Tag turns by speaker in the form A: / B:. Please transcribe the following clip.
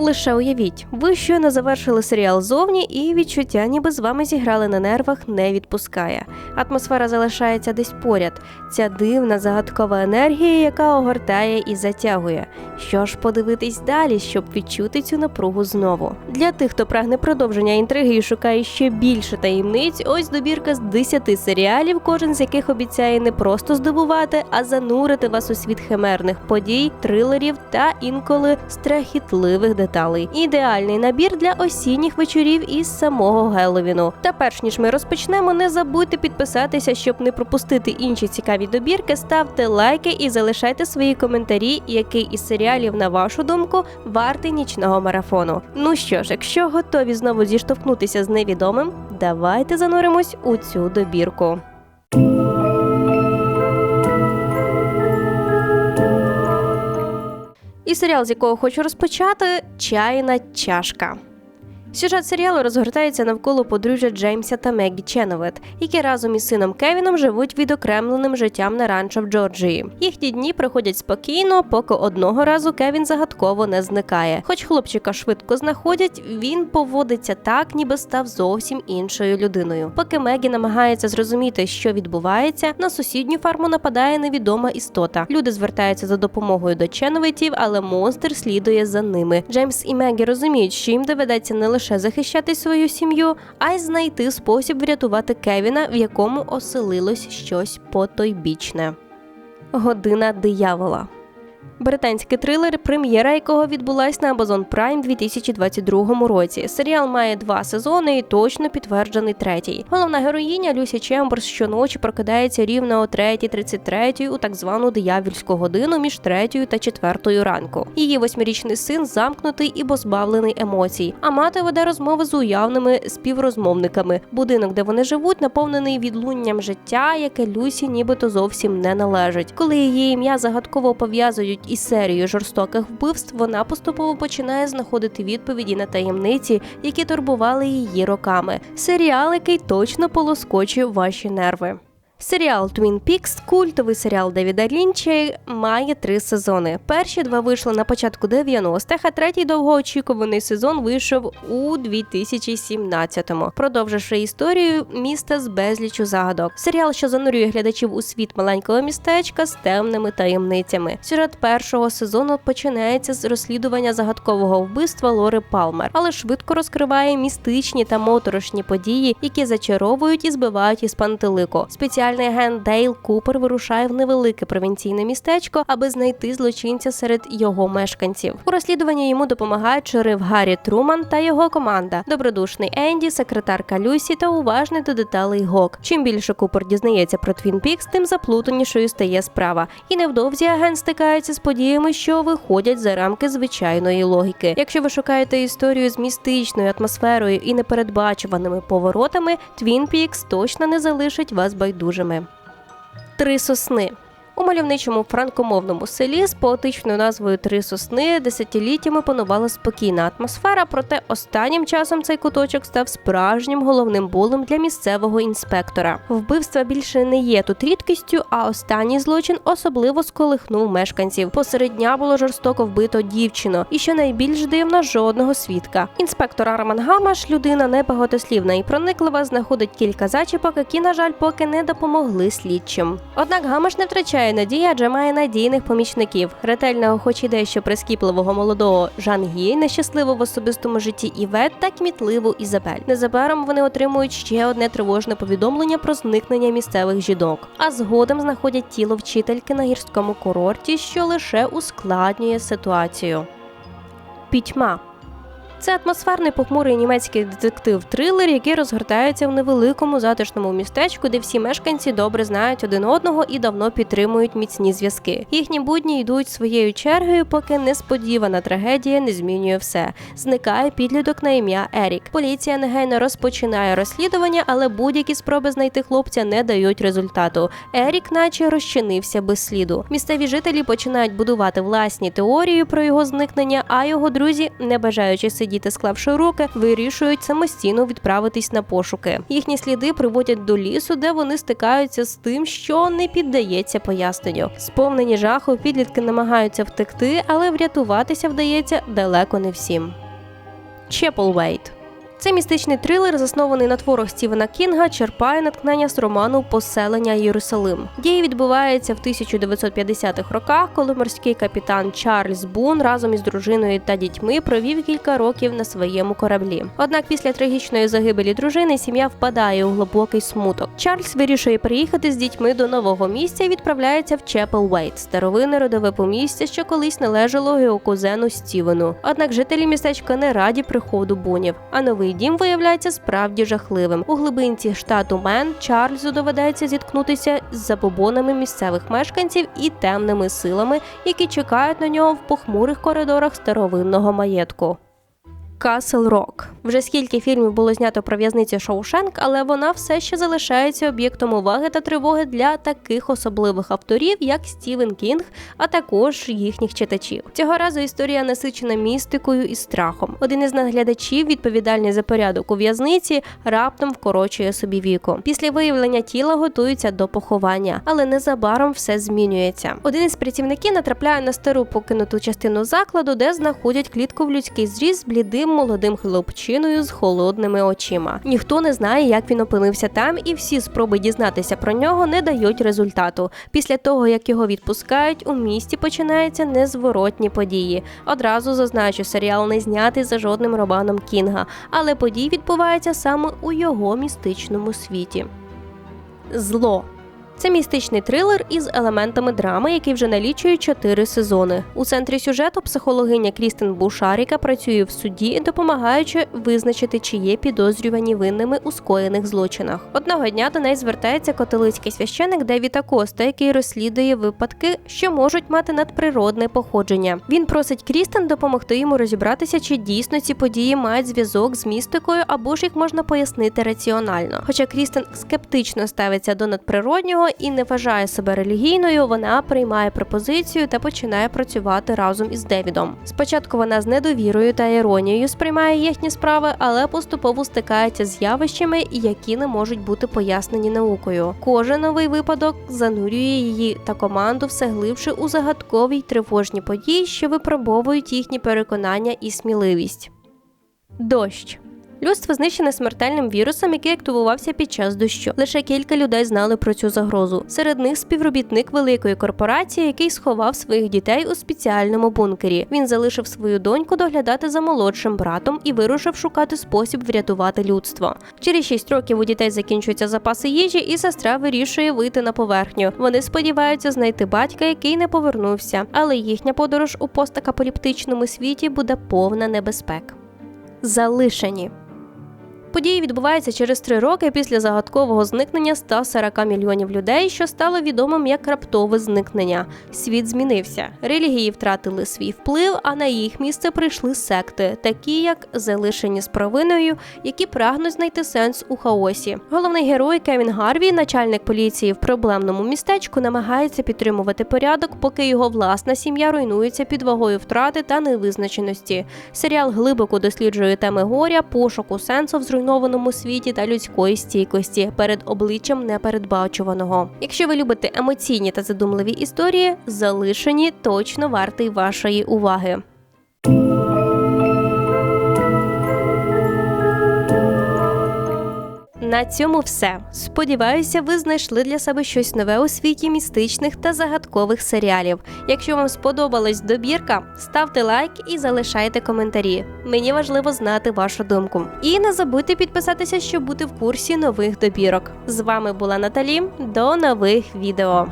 A: Лише уявіть, ви щойно завершили серіал зовні, і відчуття, ніби з вами зіграли на нервах, не відпускає. Атмосфера залишається десь поряд. Ця дивна загадкова енергія, яка огортає і затягує. Що ж подивитись далі, щоб відчути цю напругу знову? Для тих, хто прагне продовження інтриги і шукає ще більше таємниць, ось добірка з 10 серіалів, кожен з яких обіцяє не просто здивувати, а занурити вас у світ химерних подій, трилерів та інколи страхітливих деталей. Ідеальний набір для осінніх вечорів із самого Геловіну. Та перш ніж ми розпочнемо, не забудьте підписатися, щоб не пропустити інші цікаві добірки. Ставте лайки і залишайте свої коментарі, який із серіалів, на вашу думку, вартий нічного марафону. Ну що ж, якщо готові знову зіштовхнутися з невідомим, давайте зануримось у цю добірку. І серіал, з якого хочу розпочати чайна чашка. Сюжет серіалу розгортається навколо подружжя Джеймса та Меггі Ченовет, які разом із сином Кевіном живуть відокремленим життям на ранчо в Джорджії. Їхні дні проходять спокійно, поки одного разу Кевін загадково не зникає. Хоч хлопчика швидко знаходять, він поводиться так, ніби став зовсім іншою людиною. Поки Мегі намагається зрозуміти, що відбувається, на сусідню фарму нападає невідома істота. Люди звертаються за допомогою до Ченоветів, але монстр слідує за ними. Джеймс і Мегі розуміють, що їм доведеться не лише захищати свою сім'ю, а й знайти спосіб врятувати Кевіна, в якому оселилось щось потойбічне. Година диявола. Британський трилер, прем'єра якого відбулась на Amazon Prime 2022 році. Серіал має два сезони і точно підтверджений третій. Головна героїня Люсі Чемберс щоночі прокидається рівно о 3.33 у так звану диявільську годину між 3 та 4 ранку. Її восьмирічний син замкнутий і позбавлений емоцій. А мати веде розмови з уявними співрозмовниками. Будинок, де вони живуть, наповнений відлунням життя, яке Люсі нібито зовсім не належить. Коли її ім'я загадково пов'язують із серією жорстоких вбивств, вона поступово починає знаходити відповіді на таємниці, які турбували її роками. Серіал, який точно полоскочує ваші нерви. Серіал Twin Peaks, культовий серіал Девіда Лінча, має три сезони. Перші два вийшли на початку 90-х, а третій довгоочікуваний сезон вийшов у 2017-му, продовживши історію міста з безлічу загадок. Серіал, що занурює глядачів у світ маленького містечка з темними таємницями. Сюжет першого сезону починається з розслідування загадкового вбивства Лори Палмер, але швидко розкриває містичні та моторошні події, які зачаровують і збивають із пантелику. Спеціальний агент Дейл Купер вирушає в невелике провінційне містечко, аби знайти злочинця серед його мешканців. У розслідуванні йому допомагають шериф Гаррі Труман та його команда, добродушний Енді, секретарка Люсі та уважний до деталей Гок. Чим більше Купер дізнається про Твін Пікс, тим заплутанішою стає справа. І невдовзі агент стикається з подіями, що виходять за рамки звичайної логіки. Якщо ви шукаєте історію з містичною атмосферою і непередбачуваними поворотами, Твін Пікс точно не залишить вас байдужими. Три сосни. У мальовничому франкомовному селі з поетичною назвою Три сосни десятиліттями панувала спокійна атмосфера, проте останнім часом цей куточок став справжнім головним болем для місцевого інспектора. Вбивства більше не є тут рідкістю, а останній злочин особливо сколихнув мешканців. Посеред дня було жорстоко вбито дівчину, і що найбільш дивно, жодного свідка. Інспектор Арман Гамаш, людина небагатослівна і прониклива, знаходить кілька зачіпок, які, на жаль, поки не допомогли слідчим. Однак Гамаш не втрачає надії, адже має надійних помічників. Ретельного, хоч і дещо прискіпливого молодого Жан Гі, нещасливу в особистому житті Івет та кмітливу Ізабель. Незабаром вони отримують ще одне тривожне повідомлення про зникнення місцевих жінок. А згодом знаходять тіло вчительки на гірському курорті, що лише ускладнює ситуацію. Пітьма. Це атмосферний похмурий німецький детектив-трилер, який розгортається в невеликому затишному містечку, де всі мешканці добре знають один одного і давно підтримують міцні зв'язки. Їхні будні йдуть своєю чергою, поки несподівана трагедія не змінює все. Зникає підліток на ім'я Ерік. Поліція негайно розпочинає розслідування, але будь-які спроби знайти хлопця не дають результату. Ерік, наче розчинився без сліду. Місцеві жителі починають будувати власні теорії про його зникнення, а його друзі, не бажаючи сидіти діти, склавши руки, вирішують самостійно відправитись на пошуки. Їхні сліди приводять до лісу, де вони стикаються з тим, що не піддається поясненню. Сповнені жаху, підлітки намагаються втекти, але врятуватися вдається далеко не всім. Чеплвейт це містичний трилер, заснований на творах Стівена Кінга, черпає натхнення з роману Поселення Єрусалим. Дії відбуваються в 1950-х роках, коли морський капітан Чарльз Бун разом із дружиною та дітьми провів кілька років на своєму кораблі. Однак після трагічної загибелі дружини сім'я впадає у глибокий смуток. Чарльз вирішує приїхати з дітьми до нового місця і відправляється в Чепелвейт, старовинне родове помістя, що колись належало його кузену Стівену. Однак жителі містечка не раді приходу бунів, а новий дім виявляється справді жахливим. У глибинці штату Мен Чарльзу доведеться зіткнутися з забобонами місцевих мешканців і темними силами, які чекають на нього в похмурих коридорах старовинного маєтку. Касл Рок. Вже скільки фільмів було знято про в'язницю Шоушенк, але вона все ще залишається об'єктом уваги та тривоги для таких особливих авторів, як Стівен Кінг, а також їхніх читачів. Цього разу історія насичена містикою і страхом. Один із наглядачів, відповідальний за порядок у в'язниці, раптом вкорочує собі віку. Після виявлення тіла готуються до поховання, але незабаром все змінюється. Один із працівників натрапляє на стару покинуту частину закладу, де знаходять клітку в людський зріз з блідим молодим хлопчиною з холодними очима. Ніхто не знає, як він опинився там, і всі спроби дізнатися про нього не дають результату. Після того, як його відпускають, у місті починаються незворотні події. Одразу зазначу, серіал не знятий за жодним романом Кінга, але події відбуваються саме у його містичному світі. Зло це містичний трилер із елементами драми, який вже налічує чотири сезони. У центрі сюжету психологиня Крістен Бушаріка працює в суді, допомагаючи визначити, чи є підозрювані винними у скоєних злочинах. Одного дня до неї звертається католицький священик Девіта Коста, який розслідує випадки, що можуть мати надприродне походження. Він просить Крістен допомогти йому розібратися, чи дійсно ці події мають зв'язок з містикою, або ж їх можна пояснити раціонально. Хоча Крістен скептично ставиться до надприроднього і не вважає себе релігійною, вона приймає пропозицію та починає працювати разом із Девідом. Спочатку вона з недовірою та іронією сприймає їхні справи, але поступово стикається з явищами, які не можуть бути пояснені наукою. Кожен новий випадок занурює її та команду, все глибше у загадкові й тривожні події, що випробовують їхні переконання і сміливість. Дощ Людство знищене смертельним вірусом, який активувався під час дощу. Лише кілька людей знали про цю загрозу. Серед них співробітник великої корпорації, який сховав своїх дітей у спеціальному бункері. Він залишив свою доньку доглядати за молодшим братом і вирушив шукати спосіб врятувати людство. Через шість років у дітей закінчуються запаси їжі, і сестра вирішує вийти на поверхню. Вони сподіваються знайти батька, який не повернувся, але їхня подорож у постакапаліптичному світі буде повна небезпек. Залишені Події відбуваються через три роки після загадкового зникнення 140 мільйонів людей, що стало відомим як раптове зникнення. Світ змінився. Релігії втратили свій вплив, а на їх місце прийшли секти, такі як залишені з провиною, які прагнуть знайти сенс у хаосі. Головний герой Кевін Гарві, начальник поліції в проблемному містечку, намагається підтримувати порядок, поки його власна сім'я руйнується під вагою втрати та невизначеності. Серіал глибоко досліджує теми горя, пошуку сенсу в зруйнованому світі та людської стійкості перед обличчям непередбачуваного. Якщо ви любите емоційні та задумливі історії, залишені точно вартий вашої уваги. На цьому все. Сподіваюся, ви знайшли для себе щось нове у світі містичних та загадкових серіалів. Якщо вам сподобалась добірка, ставте лайк і залишайте коментарі. Мені важливо знати вашу думку. І не забудьте підписатися, щоб бути в курсі нових добірок. З вами була Наталі. До нових відео.